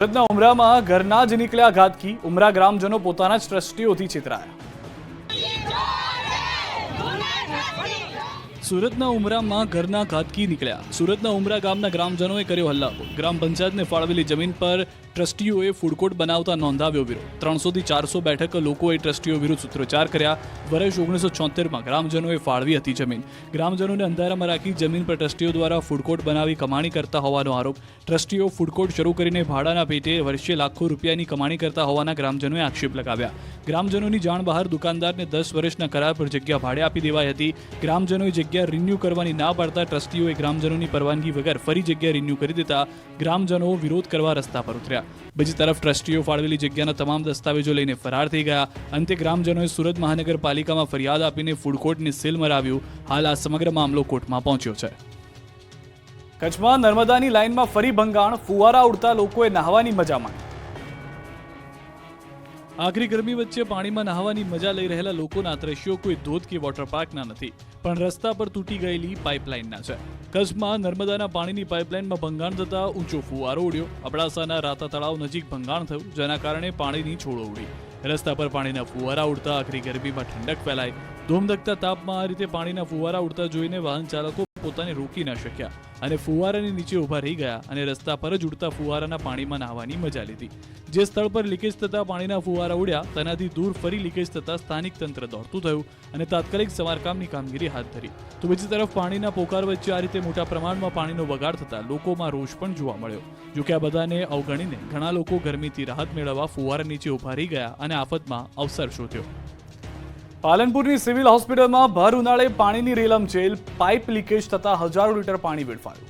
સુરતના ઉમરામાં ઘરના જ નીકળ્યા ઘાતકી. ઉમરા ગ્રામજનો પોતાના જ ટ્રસ્ટીઓથી છેતરાયા. સુરતના ઉમરામાં ઘરના ઘાતકી નીકળ્યા. સુરતના ઉમરા ગામના ગ્રામજનોએ કર્યો હલ્લાબો ગ્રામ પંચાયતને ફાળવેલી જમીન પર ટ્રસ્ટીઓએ ફૂડકોર્ટ બનાવતા નોંધાવ્યો વિરોધ. ત્રણસોથી ચારસો બેઠક લોકોએ ટ્રસ્ટીઓ વિરુદ્ધ સૂત્રોચ્ચાર કર્યા. વર્ષ ઓગણીસો છોતેરમાં ગ્રામજનોએ ફાળવી હતી જમીન. ગ્રામજનોને અંધારામાં રાખી જમીન પર ટ્રસ્ટીઓ દ્વારા ફૂડકોર્ટ બનાવી કમાણી કરતા હોવાનો આરોપ. ટ્રસ્ટીઓ ફૂડકોર્ટ શરૂ કરીને ભાડાના પેટે વર્ષે લાખો રૂપિયાની કમાણી કરતા હોવાના ગ્રામજનોએ આક્ષેપ લગાવ્યા. ગ્રામજનોની જાણ બહાર દુકાનદારને દસ વર્ષના કરાર પર જગ્યા ભાડે આપી દેવાઈ હતી. ગ્રામજનોએ જગ્યા રિન્યૂ કરવાની ના પાડતા ટ્રસ્ટીઓએ ગ્રામજનોની પરવાનગી વગર ફરી જગ્યા રિન્યૂ કરી દેતા ગ્રામજનો વિરોધ કરવા રસ્તા પર ઉતર્યા. બીજી તરફ ટ્રસ્ટીઓ ફાળવેલી જગ્યાના તમામ દસ્તાવેજો લઈને ફરાર થઈ ગયા. અંતે ગ્રામજનોએ સુરત મહાનગરપાલિકામાં ફરિયાદ આપીને ફૂડકોર્ટને સીલ મરાવ્યું. હાલ આ સમગ્ર મામલો કોર્ટમાં પહોંચ્યો છે. કચ્છમાં નર્મદાની લાઇનમાં ફરી ભંગાણ. ફુવારા ઉડતા લોકોએ નહાવાની મજા માણી. આખરી ગરમી વચ્ચે પાણીમાં નહાવાની મજા લઈ રહેલા લોકોના દ્રશ્યો કોઈ ધોધ કે વોટર પાર્કના નથી. પણ રસ્તા પર તૂટી ગયેલી પાઇપલાઇનના છે. કચ્છમાં નર્મદાના પાણીની પાઇપલાઇનમાં ભંગાણ થતા ઊંચો ફુવારો ઉડ્યો. અબડાસાના રાતા તળાવ નજીક ભંગાણ થયું, જેના કારણે પાણીની છોડો ઉડી. રસ્તા પર પાણીના ફુવારા ઉડતા, આખરી ગરમીમાં ઠંડક ફેલાઈ. ધોમધકતા તાપમાં આ રીતે પાણીના ફુવારા ઉડતા જોઈને વાહન ચાલકો પોતાને રોકી ન શક્યા અને ફુવારાની નીચે ઊભા રહી ગયા અને રસ્તા પર જ ઉડતા ફુવારાના પાણીમાં નાહવાની મજા લીધી. જે સ્થળ પર લીકેજ થતા પાણીના ફુવારા ઉડ્યા, તેનાથી દૂર ફરી લીકેજ થતા સ્થાનિક તંત્ર દોડતું થયું અને તાત્કાલિક સમારકામની કામગીરી હાથ ધરી. તો બીજી તરફ પાણીના પોકાર વચ્ચે આ રીતે મોટા પ્રમાણમાં પાણીનો બગાડ થતા લોકોમાં રોષ પણ જોવા મળ્યો. જોકે આ બધાને અવગણીને ઘણા લોકો ગરમીથી રાહત મેળવવા ફુવારા નીચે ઊભા રહી ગયા અને આફતમાં અવસર શોધ્યો. પાલનપુરની સિવિલ હોસ્પિટલમાં ભર ઉનાળે પાણીની રેલમ જેલ, પાઇપ લીકેજ થતા હજારો લીટર પાણી વેડફાયું.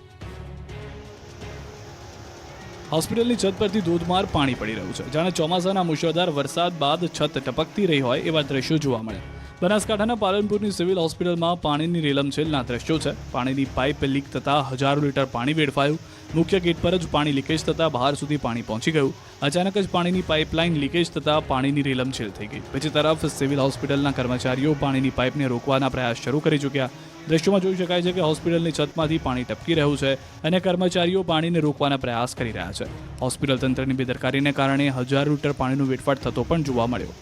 હોસ્પિટલની છત પરથી ધોધમાર પાણી પડી રહ્યું છે જાણે ચોમાસાના મુશળધાર વરસાદ બાદ છત ટપકતી રહી હોય એવા દ્રશ્યો જોવા મળ્યા. બનાસકાંઠાના પાલનપુરની સિવિલ હોસ્પિટલમાં પાણીની રેલમછેલના દ્રશ્યો છે. પાણીની પાઇપ લીક થતાં હજારો લીટર પાણી વેડફાયું. મુખ્ય ગેટ પર જ પાણી લીકેજ થતાં બહાર સુધી પાણી પહોંચી ગયું. અચાનક જ પાણીની પાઇપલાઇન લીકેજ થતાં પાણીની રેલમછેલ થઈ ગઈ. બીજી તરફ સિવિલ હોસ્પિટલના કર્મચારીઓ પાણીની પાઇપને રોકવાના પ્રયાસ શરૂ કરી ચૂક્યા. દ્રશ્યોમાં જોઈ શકાય છે કે હોસ્પિટલની છતમાંથી પાણી ટપકી રહ્યું છે અને કર્મચારીઓ પાણીને રોકવાના પ્રયાસ કરી રહ્યા છે. હોસ્પિટલ તંત્રની બેદરકારીને કારણે હજારો લીટર પાણીનો વેડફાટ થતો પણ જોવા મળ્યો.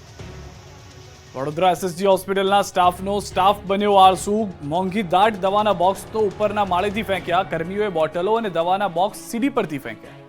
વડોદરા એસએસજી હોસ્પિટલના સ્ટાફનો સ્ટાફ બન્યો આળસુ. મોંઘી દાટ દવાના બોક્સ તો ઉપરના માળેથી ફેંક્યા. કર્મીઓએ બોટલો અને દવાના બોક્સ સીડી પરથી ફેંક્યા.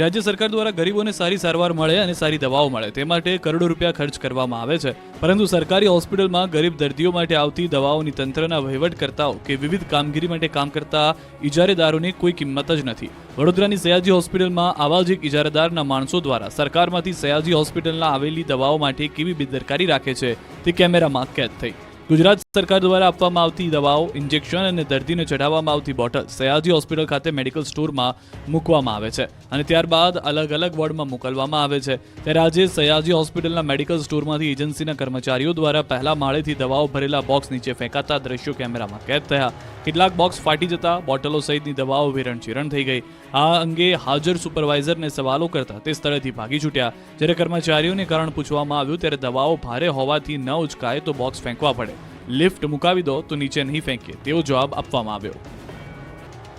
રાજ્ય સરકાર દ્વારા ગરીબોને સારી સારવાર મળે અને સારી દવાઓ મળે. તે માટે કરોડો રૂપિયા ખર્ચ કરવામાં આવે છે. પરંતુ સરકારી હોસ્પિટલમાં ગરીબ દર્દીઓ માટે આવતી દવાઓની તંત્રના વહીવટકર્તાઓ કે વિવિધ કામગીરી માટે કામ કરતા ઇજારેદારોની કોઈ કિંમત જ નથી. વડોદરાની સયાજી હોસ્પિટલમાં આવા જ એક ઇજારેદારના માણસો દ્વારા સરકારમાંથી સયાજી હોસ્પિટલના આવેલી દવાઓ માટે કેવી બેદરકારી રાખે છે તે કેમેરામાં કેદ થઈ. ગુજરાત સરકાર દ્વારા આપવામાં આવતી દવાઓ ઇન્જેક્શન અને દર્દીને ચઢાવવામાં આવતી બોટલ સયાજી હોસ્પિટલ ખાતે મેડિકલ સ્ટોરમાં મૂકવામાં આવે છે અને ત્યારબાદ અલગ અલગ વોર્ડમાં મોકલવામાં આવે છે. ત્યારે આજે સયાજી હોસ્પિટલના મેડિકલ સ્ટોરમાંથી એજન્સીના કર્મચારીઓ દ્વારા પહેલા માળેથી દવાઓ ભરેલા બોક્સ નીચે ફેંકાતા દ્રશ્યો કેમેરામાં કેદ થયા. કેટલાક બોક્સ ફાટી જતા બોટલો સહિતની દવાઓ વિરણ ચિરણ થઈ ગઈ. આ અંગે હાજર સુપરવાઇઝરને સવાલો કરતા તે સ્થળેથી ભાગી છૂટ્યા. જ્યારે કર્મચારીઓને કારણ પૂછવામાં આવ્યું, ત્યારે દવાઓ ભારે હોવાથી ન ઉચકાય તો બોક્સ ફેંકવા પડે. લિફ્ટ મુકાવી દો તો નીચે નહીં ફેંકે તેવો જવાબ આપવામાં આવ્યો.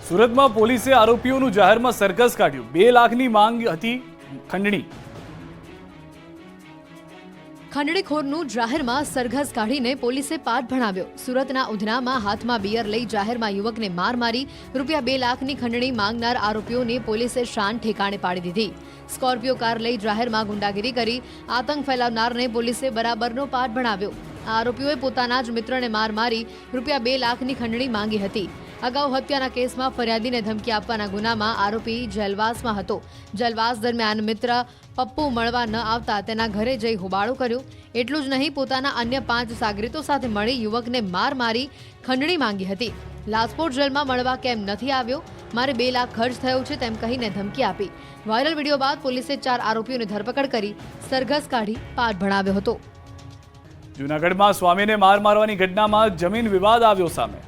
સુરતમાં પોલીસે આરોપીઓનું જાહેરમાં સરઘસ કાઢ્યું. બે લાખની માંગ હતી ખંડણી. ખંડણીખોરનું જાહેરમાં સરઘસ કાઢીને પોલીસે પાઠ ભણાવ્યો. સુરતના ઉધનામાં હાથમાં બિયર લઈ જાહેરમાં યુવકને માર મારી રૂપિયા બે લાખની ખંડણી માંગનાર આરોપીઓને પોલીસે શાન ઠેકાણે પાડી દીધી. સ્કોર્પિયો કાર લઈ જાહેરમાં ગુંડાગીરી કરી આતંક ફેલાવનારને પોલીસે બરાબરનો પાઠ ભણાવ્યો. આરોપીઓએ પોતાના જ મિત્રને માર મારી રૂપિયા બે લાખની ખંડણી માંગી હતી. અગાઉ હત્યાના કેસમાં ફરિયાદીને ધમકી આપવાના ગુનામાં આરોપી જેલવાસમાં હતો. જેલવાસ દરમિયાન મિત્ર પપ્પુ મળવા ન આવતા તેના ઘરે જઈ હોબાળો કર્યો. એટલું જ નહીં, પોતાના અન્ય પાંચ સાગરીતો સાથે મળી યુવકને માર મારી ખંડણી માંગી હતી. લાજપોર જેલમાં મળવા કેમ નથી આવ્યો? મારે બે લાખ ખર્ચ થયો છે તેમ કહીને ધમકી આપી. વાયરલ વીડિયો બાદ પોલીસે ચાર આરોપીઓની ધરપકડ કરી સરઘસ કાઢી પાઠ ભણાવ્યો હતો. જૂનાગઢમાં સ્વામીને માર મારવાની ઘટનામાં જમીન વિવાદ આવ્યો સામે.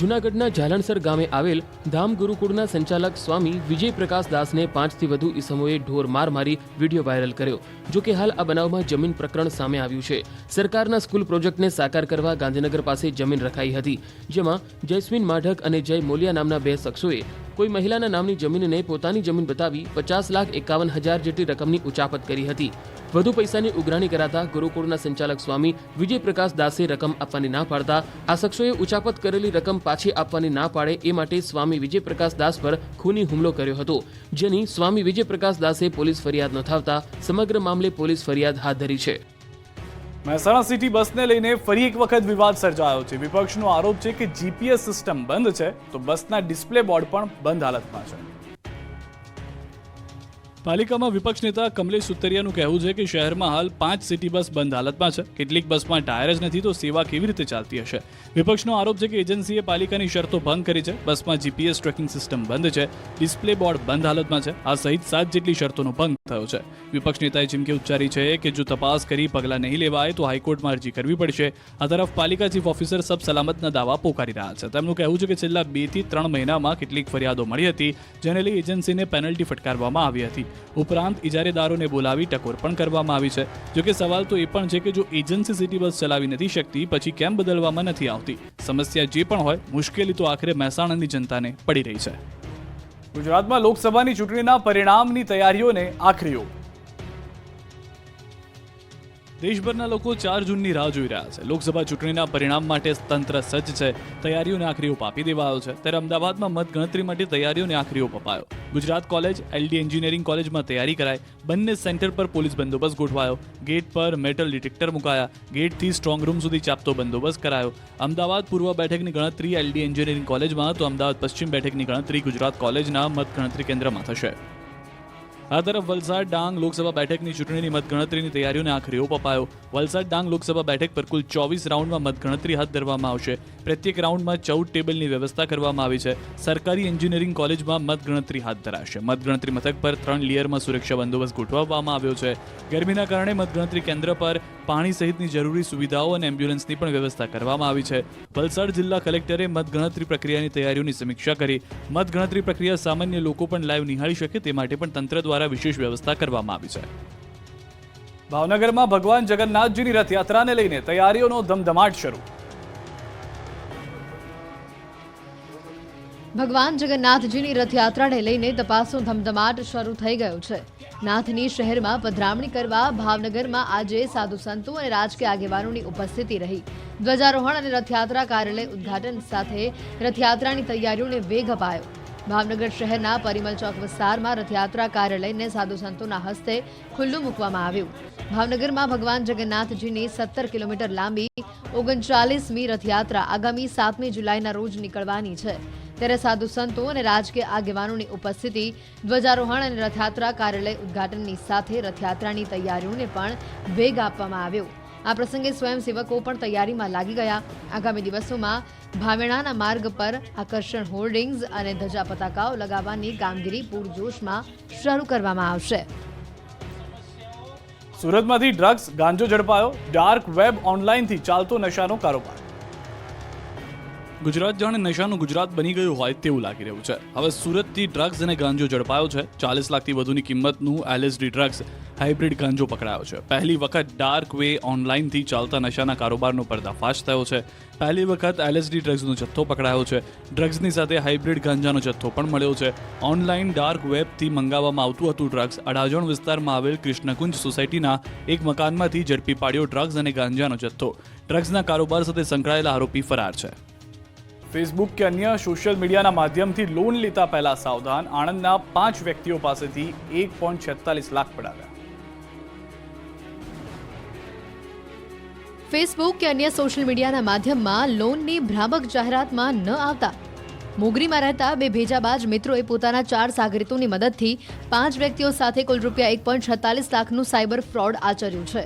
જૂનાગઢના જાલણસર ગામે આવેલ ધામ ગુરુકુળના સંચાલક સ્વામી વિજય પ્રકાશ દાસને પાંચથી વધુ ઇસમોએ ઢોર માર મારી વીડિયો વાયરલ કર્યો, જો કે હાલ આ બનાવમાં જમીન પ્રકરણ સામે આવ્યું છે. સરકારના સ્કૂલ પ્રોજેક્ટને સાકાર કરવા ગાંધીનગર પાસે જમીન રખાઈ હતી, જેમાં જયસ્વીન માઢક અને જય મોલિયા નામના બે શખ્સોએ કોઈ મહિલાના નામની જમીનને પોતાની જમીન બતાવી પચાસ લાખ એકાવન હજાર જેટલી રકમની ઉચાપત કરી હતી. વધુ પૈસાની ઉઘરાણી કરાતા ગુરુકુળના સંચાલક સ્વામી વિજય પ્રકાશ દાસે રકમ આપવાની ના પાડતા આ શખ્સોએ ઉચાપત કરેલી રકમ પાછી આપવાની ના પાડે એ માટે સ્વામી વિજય પ્રકાશ દાસ પર ખૂની હુમલો કર્યો હતો. જેની સ્વામી વિજયપ્રકાશ દાસે પોલીસ ફરિયાદ નોંધાવતા સમગ્ર મામલે પોલીસ ફરિયાદ હાથ ધરી છે. મહેસાણા સિટી બસને લઈને ફરી એક વખત વિવાદ સર્જાયો છે. વિપક્ષનો આરોપ છે કે જીપીએસ સિસ્ટમ બંધ છે, તો બસના ડિસ્પ્લે બોર્ડ પણ બંધ હાલતમાં છે. પાલિકામાં વિપક્ષ નેતા કમલેશ સુતરિયાનું કહેવું છે કે શહેરમાં હાલ પાંચ સિટી બસ બંધ હાલતમાં છે. કેટલીક બસમાં ટાયર જ નથી તો સેવા કેવી રીતે ચાલતી હશે? વિપક્ષનો આરોપ છે કે એજન્સીએ પાલિકાની શરતો ભંગ કરી છે. બસમાં જીપીએસ ટ્રેકિંગ સિસ્ટમ બંધ છે. ડિસ્પ્લે બોર્ડ બંધ હાલતમાં છે. આ સહિત સાત જેટલી શરતોનો ભંગ થયો છે. વિપક્ષ નેતાએ ચીમકી ઉચ્ચારી છે કે જો તપાસ કરી પગલાં નહીં લેવાય તો હાઈકોર્ટમાં અરજી કરવી પડશે. આ તરફ પાલિકા ચીફ ઓફિસર સબ સલામતના દાવા પોકારી રહ્યા છે. તેમનું કહેવું છે કે છેલ્લા બેથી ત્રણ મહિનામાં કેટલીક ફરિયાદો મળી હતી, જેને લઈ એજન્સીને પેનલ્ટી ફટકારવામાં આવી હતી. ઉપરાંત ઇજારેદારોને બોલાવી ટકોર પણ કરવામાં આવી છે. જોકે સવાલ તો એ પણ છે કે જો એજન્સી સિટી બસ ચલાવી નથી શકતી, પછી કેમ બદલવામાં નથી આવતી? સમસ્યા જે પણ હોય, મુશ્કેલી તો આખરે મહેસાણાની જનતાને પડી રહી છે. ગુજરાતમાં લોકસભાની ચૂંટણીના પરિણામની તૈયારીઓને આખરી દેશભરના લોકો ચાર જૂનની રાહ જોઈ રહ્યા છે. લોકસભા ચૂંટણીના પરિણામ માટે તંત્ર સજ્જ છે. તૈયારીઓને આખરી ઓપ આપી દેવાયો છે. ત્યારે અમદાવાદમાં મતગણતરી માટે તૈયારીઓને આખરી ઓપ અપાયો. ગુજરાત કોલેજ, એલડી એન્જિનિયરિંગ કોલેજમાં તૈયારી કરાઈ. બંને સેન્ટર પર પોલીસ બંદોબસ્ત ગોઠવાયો. ગેટ પર મેટલ ડિટેક્ટર મુકાયા. ગેટથી સ્ટ્રોંગ રૂમ સુધી ચાપતો બંદોબસ્ત કરાયો. અમદાવાદ પૂર્વ બેઠકની ગણતરી એલડી એન્જિનિયરિંગ કોલેજમાં, તો અમદાવાદ પશ્ચિમ બેઠકની ગણતરી ગુજરાત કોલેજના મતગણતરી કેન્દ્રમાં થશે. આ તરફ વલસાડ ડાંગ લોકસભા બેઠકની ચૂંટણીની મતગણતરીની તૈયારીઓને આખરી ઓપ અપાયો વલસાડ ડાંગ લોકસભા બેઠક પર કુલ ચોવીસ રાઉન્ડમાં મતગણતરી હાથ ધરવામાં આવશે. પ્રત્યેક રાઉન્ડમાં ચૌદ ટેબલની વ્યવસ્થા કરવામાં આવી છે. સરકારી એન્જિનિયરિંગ કોલેજમાં મતગણતરી હાથ ધરાશે. મતગણતરી મથક પર ત્રણ લેયરમાં સુરક્ષા બંદોબસ્ત ગોઠવવામાં આવ્યો છે. ગરમીના કારણે મતગણતરી કેન્દ્ર પર પાણી સહિતની જરૂરી સુવિધાઓ અને એમ્બ્યુલન્સની પણ વ્યવસ્થા કરવામાં આવી છે. વલસાડ જિલ્લા કલેક્ટરે મતગણતરી પ્રક્રિયાની તૈયારીઓની સમીક્ષા કરી. મતગણતરી પ્રક્રિયા સામાન્ય લોકો પણ લાઈવ નિહાળી શકે તે માટે પણ તંત્ર દ્વારા વિશેષ વ્યવસ્થા કરવામાં આવી છે. ભાવનગરમાં ભગવાન જગન્નાથજીની રથયાત્રાને લઈને તૈયારીઓનો ધમધમાટ શરૂ. ભગવાન જગન્નાથજીની રથયાત્રાને લઈને તપાસનો ધમધમાટ શરૂ થઈ ગયો છે. નાથની શહેરમાં પધરામણી કરવા ભાવનગરમાં આજે સાધુ સંતો અને રાજકીય આગેવાનોની ઉપસ્થિતિ રહી. ધ્વજારોહણ અને રથયાત્રા કાર્યાલય ઉદ્ઘાટન સાથે રથયાત્રાની તૈયારીઓને વેગ અપાયો. ભાવનગર શહેરના પરિમલ ચોક વિસ્તારમાં રથયાત્રા કાર્યાલયને સાધુ સંતોના હસ્તે ખુલ્લું મૂકવામાં આવ્યું. ભાવનગરમાં ભગવાન જગન્નાથજીની સત્તર કિલોમીટર લાંબી ઓગણચાલીસમી રથયાત્રા આગામી સાતમી જુલાઈના રોજ નીકળવાની છે. ત્યારે સાધુ સંતો અને રાજકીય આગેવાનોની ઉપસ્થિતિ ધ્વજારોહણ અને રથયાત્રા કાર્યાલય ઉદ્ઘાટનની સાથે રથયાત્રાની તૈયારીઓને પણ વેગ આપવામાં આવ્યો. આ પ્રસંગે સ્વયંસેવકો પણ તૈયારીમાં લાગી ગયા. આગામી દિવસોમાં ભાવેણાના માર્ગ પર આકર્ષણ હોર્ડિંગ્સ અને ધજા પતાકાઓ લગાવવાની કામગીરી પૂરજોશમાં શરૂ કરવામાં આવશે. સુરતમાંથી ડ્રગ્સ ગાંજો ઝડપાયો. ડાર્ક વેબ ઓનલાઈનથી ચાલતો નશાનો કારોબાર. ગુજરાત જાણે નશાનું ગુજરાત બની ગયું હોય તેવું લાગી રહ્યું છે. હવે સુરતથી ડ્રગ્સ અને ગાંજો ઝડપાયો છે. ચાલીસ લાખથી વધુની કિંમતનું એલએસડી ડ્રગ્સ હાઇબ્રિડ ગાંજો પકડાયો છે. પહેલી વખત ડાર્ક વે ઓનલાઈનથી ચાલતા નશાના કારોબારનો પર્દાફાશ થયો છે. પહેલી વખત એલએસડી ડ્રગ્સનો જથ્થો પકડાયો છે. ડ્રગ્સની સાથે હાઇબ્રિડ ગાંજાનો જથ્થો પણ મળ્યો છે. ઓનલાઈન ડાર્ક વેબથી મંગાવવામાં આવતું હતું ડ્રગ્સ અડાજણ વિસ્તારમાં આવેલ કૃષ્ણકુંજ સોસાયટીના એક મકાનમાંથી ઝડપી પાડ્યો ડ્રગ્સ અને ગાંજાનો જથ્થો. ડ્રગ્સના કારોબાર સાથે સંકળાયેલા આરોપી ફરાર છે. ફેસબુક કે અન્ય સોશિયલ મીડિયાના માધ્યમથી લોન લેતા પહેલા સાવધાન આણંદના પાંચ વ્યક્તિઓ પાસેથી એક પોઈન્ટ છેતાલીસ લાખ પડાવ્યા. ફેસબુક કે અન્ય સોશિયલ મીડિયાના માધ્યમમાં લોનની ભ્રામક જાહેરાતમાં ન આવતા મોગરીમાં રહેતા બે ભેજાબાજ મિત્રોએ પોતાના ચાર સાગરીતોની મદદથી પાંચ વ્યક્તિઓ સાથે કુલ રૂપિયા એક પોઈન્ટ છત્તાલીસ લાખનું સાયબર ફ્રોડ આચર્યું છે.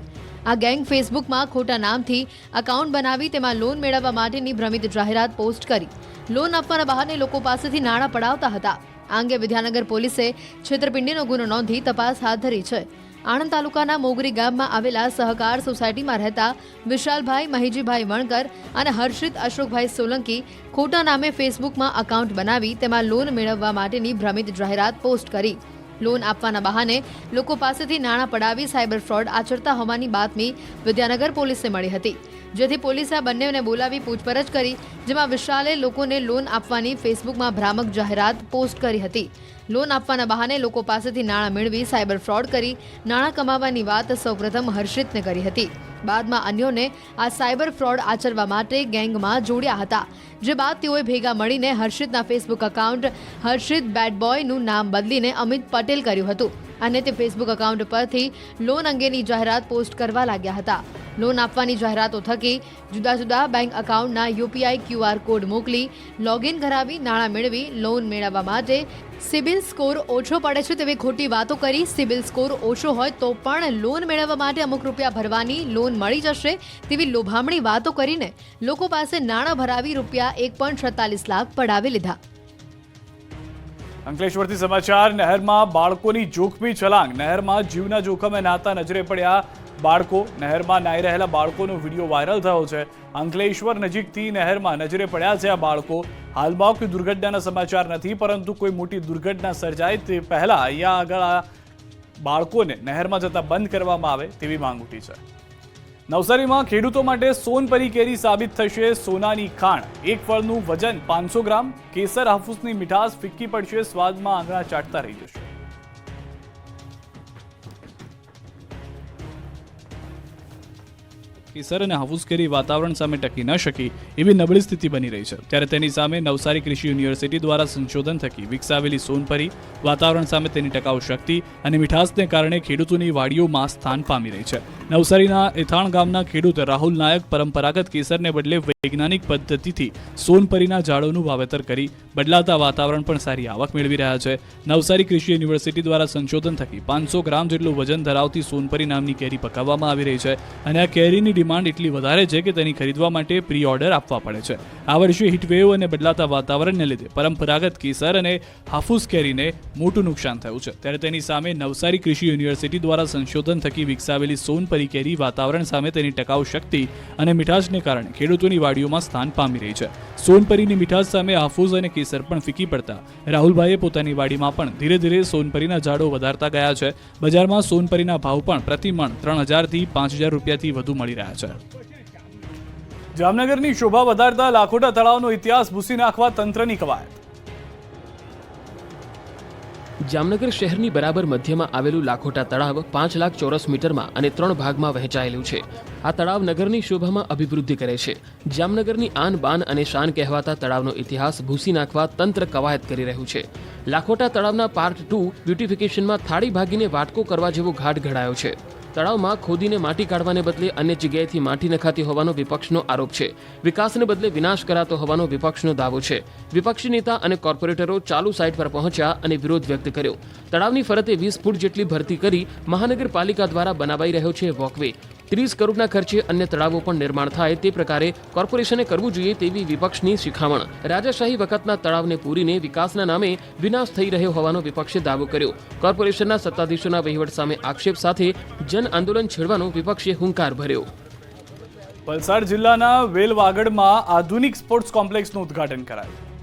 આ ગેંગ ફેસબુકમાં ખોટા નામથી અકાઉન્ટ બનાવી તેમાં લોન મેળવવા માટેની ભ્રમિત જાહેરાત પોસ્ટ કરી. લોન આપવાના બહાને લોકો પાસેથી નાણાં પડાવતા હતા. આ અંગે વિદ્યાનગર પોલીસે છેતરપિંડીનો ગુનો નોંધી તપાસ હાથ ધરી છે. આણંદ તાલુકાના મોગરી ગામમાં આવેલા સહકાર સોસાયટીમાં રહેતા વિશાલભાઈ મહીજીભાઈ વણકર અને હર્ષિત અશોકભાઈ સોલંકી ખોટા નામે ફેસબુકમાં અકાઉન્ટ બનાવી તેમાં લોન મેળવવા માટેની ભ્રમિત જાહેરાત પોસ્ટ કરી. લોન આપવાના બહાને લોકો પાસેથી નાણાં પડાવી સાયબર ફ્રોડ આચરતા હોવાની બાતમી વિદ્યાનગર પોલીસને મળી હતી. જેથી પોલીસે આ બંનેને બોલાવી પૂછપરછ કરી, જેમાં વિશાલે લોકોને લોન આપવાની ફેસબુકમાં ભ્રામક જાહેરાત પોસ્ટ કરી હતી. લોન આપવાના બહાને લોકો પાસેથી નાણાં મેળવી સાયબર ફ્રોડ કરી નાણાં કમાવાની વાત સૌપ્રથમ હર્ષિતને કરી હતી. બાદમાં અન્યોને આ સાયબર ફ્રોડ આચરવા માટે ગેંગમાં જોડ્યા હતા, જે બાદ તેઓએ ભેગા મળીને હર્ષિતના ફેસબુક એકાઉન્ટ હર્ષિત બેડ બોયનું નામ બદલીને અમિત પટેલ કર્યું હતું. અને તે ફેસબુક એકાઉન્ટ પરથી લોન અંગેની જાહેરાત પોસ્ટ કરવા લાગ્યા હતા. લોન આપવાની જાહેરાતો થકી જુદા જુદા બેંક એકાઉન્ટના યુપીઆઈ ક્યુઆર કોડ મોકલી લોગિન કરાવી નાણાં મેળવી લોન મેળવવા માટે સિબિલ સ્કોર ઓછો પડે છે તેવી ખોટી વાતો કરી સિબિલ સ્કોર ઓછો હોય તો પણ લોન મેળવવા માટે અમુક રૂપિયા ભરવાની લોન મળી જશે તેવી લોભામણી વાતો કરીને લોકો પાસે નાણાં ભરાવી રૂપિયા એક લાખ પડાવી લીધા. અંકલેશ્વરથી સમાચાર, નહેરમાં બાળકોની જોખમી છલાંગ. નહેરમાં જીવના જોખમે નાતા નજરે પડ્યા બાળકો. નહેરમાં નાહી રહેલા બાળકોનો વીડિયો વાયરલ થયો છે. અંકલેશ્વર નજીકથી નહેરમાં નજરે પડ્યા છે આ બાળકો. હાલમાં કોઈ દુર્ઘટનાના સમાચાર નથી, પરંતુ કોઈ મોટી દુર્ઘટના સર્જાય તે પહેલાં અહીંયા આગળ આ બાળકોને નહેરમાં જતા બંધ કરવામાં આવે તેવી માંગ ઉઠી છે. નવસારીમાં ખેડૂતો માટે સોનપરી કેરી સાબિત થશે સોનાની ખાણ. એક ફળનું વજન પાંચસો ગ્રામ, કેસર હાફૂસની મીઠાશ ફિક્કી પડશે, સ્વાદમાં આંગળા ચાટતા રહી જશે. કેસર અને હાફૂસકેરી વાતાવરણ સામે ટકી ન શકી એવી નબળી સ્થિતિ બની રહી છે. ત્યારે તેની સામે નવસારી કૃષિ યુનિવર્સિટી દ્વારા સંશોધન થકી વિકસાવેલી સોનપરી વાતાવરણ સામે તેની ટકાઉ શક્તિ અને મીઠાસને કારણે ખેડૂતોની વાડીઓમાં સ્થાન પામી રહી છે. નવસારીના એથાણ ગામના ખેડૂત રાહુલ નાયક પરંપરાગત કેસરને બદલે વૈજ્ઞાનિક પદ્ધતિથી સોનપરીના ઝાડોનું વાવેતર કરી બદલાતા વાતાવરણ પણ સારી આવક મેળવી રહ્યા છે. નવસારી કૃષિ યુનિવર્સિટી દ્વારા સંશોધન થકી પાંચસો ગ્રામ જેટલું વજન ધરાવતી સોનપરી નામની કેરી પકાવવામાં આવી રહી છે અને આ કેરીની ડિમાન્ડ એટલી વધારે છે કે તેની ખરીદવા માટે પ્રી ઓર્ડર આપવા પડે છે. આ વર્ષે હીટવેવ અને બદલાતા વાતાવરણને લીધે પરંપરાગત કેસર અને હાફૂસ કેરીને મોટું નુકસાન થયું છે. ત્યારે તેની સામે નવસારી કૃષિ યુનિવર્સિટી દ્વારા સંશોધન થકી વિકસાવેલી સોનપરી કેરી વાતાવરણ સામે તેની ટકાઉ શક્તિ અને મીઠાશને કારણે ખેડૂતોની વાડીઓમાં સ્થાન પામી રહી છે. સોનપરીની મીઠાશ સામે હાફૂસ અને કેસર પણ ફીકી પડતા રાહુલભાઈએ પોતાની વાડીમાં પણ ધીરે ધીરે સોનપરીના ઝાડો વધારતા ગયા છે. બજારમાં સોનપરીના ભાવ પણ પ્રતિમણ ત્રણ હજારથી પાંચ હજાર રૂપિયાથી વધુ મળી રહ્યા છે જામનગરની શોભા વધારતા લાખોટા તળાવનો ઇતિહાસ ભૂસી નાખવા તંત્રની કવાયત. જામનગર શહેરની બરાબર મધ્યમાં આવેલું લાખોટા તળાવ પાંચ લાખ ચોરસ મીટરમાં અને ત્રણ ભાગમાં વહેંચાયેલું છે. આ તળાવ નગરની શોભામાં અભિવૃદ્ધિ કરે છે. જામનગરની આન બાન અને શાન કહેવાતા તળાવનો ઇતિહાસ ભૂસી નાખવા તંત્ર કવાયત કરી રહ્યું છે. લાખોટા તળાવના પાર્ટ ટુ બ્યુટિફિકેશનમાં થાળી ભાગીને વાટકો કરવા જેવો ઘાટ ઘડાયો છે. તળાવમાં ખોદીને માટી કાઢવાને બદલે અન્ય જગ્યાએથી માટી નખાતી હોવાનો વિપક્ષનો આરોપ છે. વિકાસને બદલે વિનાશ કરાતો હોવાનો વિપક્ષનો દાવો છે. વિપક્ષી નેતા અને કોર્પોરેટરો ચાલુ સાઇટ પર પહોંચ્યા અને વિરોધ વ્યક્ત કર્યો. તળાવની ફરતે વીસ ફૂટ જેટલી ભરતી કરી મહાનગરપાલિકા દ્વારા બનાવાઈ રહ્યો છે વોકવે. ત્રીસ કરોડના ખર્ચે અન્ય તળાવો પણ નિર્માણ થાય તે પ્રકારે કોર્પોરેશને કરવું જોઈએ તેવી વિપક્ષની શિખામણ. રાજાશાહી વખતના તળાવને પૂરીને વિકાસના નામે વિનાશ થઈ રહ્યો હોવાનો વિપક્ષે દાવો કર્યો. કોર્પોરેશનના સત્તાધીશોના વહીવટ સામે આક્ષેપ સાથે જન આંદોલન છેડવાનો વિપક્ષે હુંકાર ભર્યો. વલસાડ જિલ્લાના વેલવાગડમાં આધુનિક સ્પોર્ટ્સ કોમ્પ્લેક્સનું ઉદ્ઘાટન કરાયું.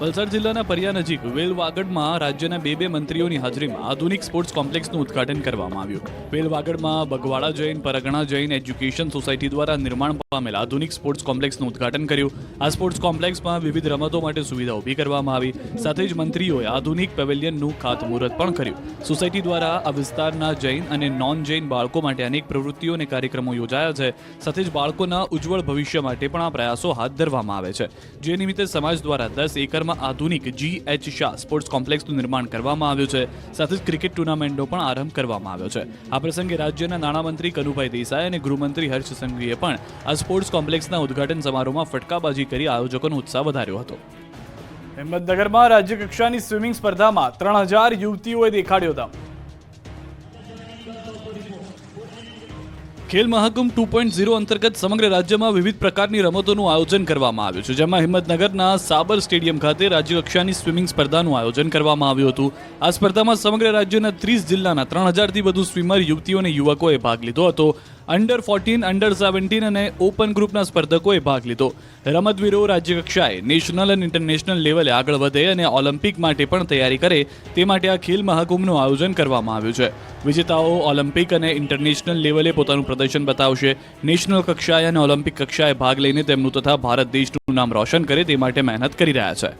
વલસાડ જિલ્લાના પરિયા નજીક વેલવાગડમાં રાજ્યના બે બે મંત્રીઓની હાજરીમાં આધુનિક સ્પોર્ટ્સ કોમ્પ્લેક્સનું ઉદ્ઘાટન કરવામાં આવ્યું. વેલવાગડમાં બગવાડા જૈન, પરગણા જૈન એજ્યુકેશન સોસાયટી દ્વારા નિર્માણ પામેલ આધુનિક સ્પોર્ટ્સ કોમ્પ્લેક્સનું ઉદઘાટન કર્યું. આ સ્પોર્ટ્સ કોમ્પ્લેક્સમાં વિવિધ રમતો માટે સુવિધા ઊભી કરવામાં આવી. સાથે જ મંત્રીઓએ આધુનિક પેવેલિયનનું ખાતમુહૂર્ત પણ કર્યું. સોસાયટી દ્વારા આ વિસ્તારના જૈન અને નોન જૈન બાળકો માટે અનેક પ્રવૃત્તિઓ અને કાર્યક્રમો યોજાયા છે. સાથે જ બાળકોના ઉજ્જવળ ભવિષ્ય માટે પણ આ પ્રયાસો હાથ ધરવામાં આવે છે. જે નિમિત્તે સમાજ દ્વારા દસ એકરમાં આધુનિક જી એચ શાહ સ્પોર્ટ્સ કોમ્પ્લેક્સનું નિર્માણ કરવામાં આવ્યું છે. સાથે જ ક્રિકેટ ટુર્નામેન્ટનો પણ આરંભ કરવામાં આવ્યો છે. આ પ્રસંગે રાજ્યના નાણામંત્રી કનુભાઈ દેસાઈ અને ગૃહમંત્રી હર્ષ સંઘવીએ પણ આ સ્પોર્ટ્સ કોમ્પ્લેક્સના ઉદઘાટન સમારોહમાં ફટકાબાજી કરી આયોજકોનો ઉત્સાહ વધાર્યો હતો. હિંમતનગરમાં રાજ્યકક્ષાની સ્વિમિંગ સ્પર્ધામાં ત્રણ હજાર યુવતીઓએ દેખાડ્યો દમ. Khel Mahakumbh two point zero અંતર્ગત સમગ્ર રાજ્યમાં વિવિધ પ્રકારની રમતોનું આયોજન કરવામાં આવ્યું છે, જેમાં હિંમતનગરના સાબર સ્ટેડિયમ ખાતે રાજ્યકક્ષાની સ્વિમિંગ સ્પર્ધાનું આયોજન કરવામાં આવ્યું હતું. આ સ્પર્ધામાં સમગ્ર રાજ્યના ત્રીસ જિલ્લાના ત્રણ હજારથી વધુ સ્વિમર, યુવતીઓ અને યુવકોએ ભાગ લીધો હતો. અંડર ફોર્ટીન અંડર સેવન્ટીન અને ઓપન ગ્રુપના સ્પર્ધકોએ ભાગ લીધો. રમતવીરો રાજ્યકક્ષાએ નેશનલ અને ઇન્ટરનેશનલ લેવલે આગળ વધે અને ઓલિમ્પિક માટે પણ તૈયારી કરે તે માટે આ ખેલ મહાકુંભનું આયોજન કરવામાં આવ્યું છે. વિજેતાઓ ઓલિમ્પિક અને ઇન્ટરનેશનલ લેવલે પોતાનું પ્રદર્શન બતાવશે. નેશનલ કક્ષાએ અને ઓલિમ્પિક કક્ષાએ ભાગ લઈને તેમનું તથા ભારત દેશનું નામ રોશન કરે તે માટે મહેનત કરી રહ્યા છે.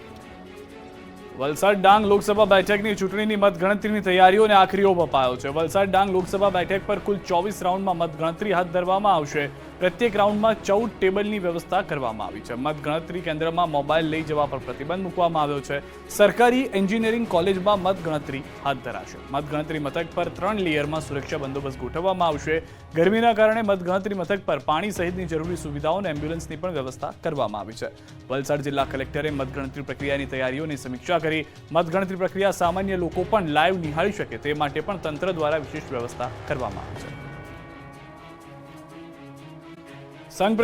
વલસાડ ડાંગ લોકસભા બેઠકની ચૂંટણીની મતગણતરીની તૈયારીઓને આખરી ઓપ અપાયો છે. વલસાડ ડાંગ લોકસભા બેઠક પર કુલ ચોવીસ રાઉન્ડમાં મતગણતરી હાથ ધરવામાં આવશે. પ્રત્યેક રાઉન્ડમાં ચૌદ ટેબલની વ્યવસ્થા કરવામાં આવી છે. મતગણતરી કેન્દ્રમાં મોબાઈલ લઈ જવા પર પ્રતિબંધ મૂકવામાં આવ્યો છે. સરકારી એન્જિનિયરિંગ કોલેજમાં મતગણતરી હાથ ધરાશે. મતગણતરી મથક પર ત્રણ લેયરમાં સુરક્ષા બંદોબસ્ત ગોઠવવામાં આવશે. ગરમીના કારણે મતગણતરી મથક પર પાણી સહિતની જરૂરી સુવિધાઓ અને એમ્બ્યુલન્સની પણ વ્યવસ્થા કરવામાં આવી છે. વલસાડ જિલ્લા કલેક્ટરે મતગણતરી પ્રક્રિયાની તૈયારીઓની સમીક્ષા કરી. મતગણતરી પ્રક્રિયા સામાન્ય લોકો પણ લાઈવ નિહાળી શકે તે માટે પણ તંત્ર દ્વારા વિશેષ વ્યવસ્થા કરવામાં આવી છે. San